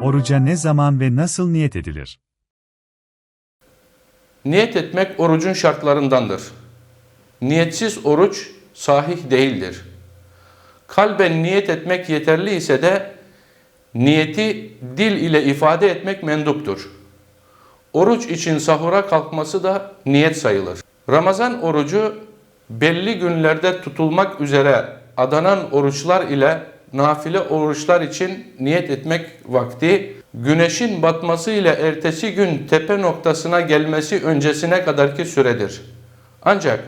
Oruca ne zaman ve nasıl niyet edilir? Niyet etmek orucun şartlarındandır. Niyetsiz oruç sahih değildir. Kalben niyet etmek yeterli ise de niyeti dil ile ifade etmek menduptur. Oruç için sahura kalkması da niyet sayılır. Ramazan orucu belli günlerde tutulmak üzere adanan oruçlar ile nafile oruçlar için niyet etmek vakti güneşin batması ile ertesi gün tepe noktasına gelmesi öncesine kadarki süredir. Ancak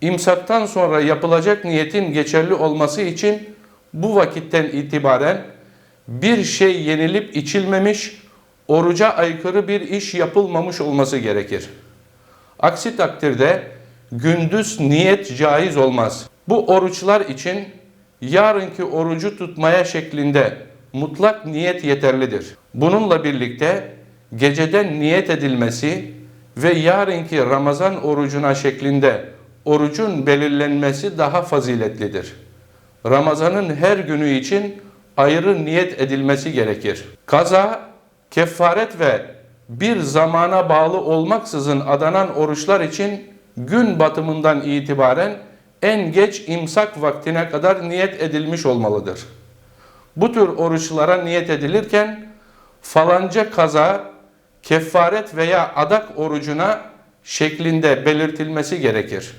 imsaktan sonra yapılacak niyetin geçerli olması için bu vakitten itibaren bir şey yenilip içilmemiş, oruca aykırı bir iş yapılmamış olması gerekir. Aksi takdirde gündüz niyet caiz olmaz. Bu oruçlar için yarınki orucu tutmaya şeklinde mutlak niyet yeterlidir. Bununla birlikte geceden niyet edilmesi ve yarınki Ramazan orucuna şeklinde orucun belirlenmesi daha faziletlidir. Ramazanın her günü için ayrı niyet edilmesi gerekir. Kaza, kefaret ve bir zamana bağlı olmaksızın adanan oruçlar için gün batımından itibaren en geç imsak vaktine kadar niyet edilmiş olmalıdır. Bu tür oruçlara niyet edilirken falanca kaza, kefaret veya adak orucuna şeklinde belirtilmesi gerekir.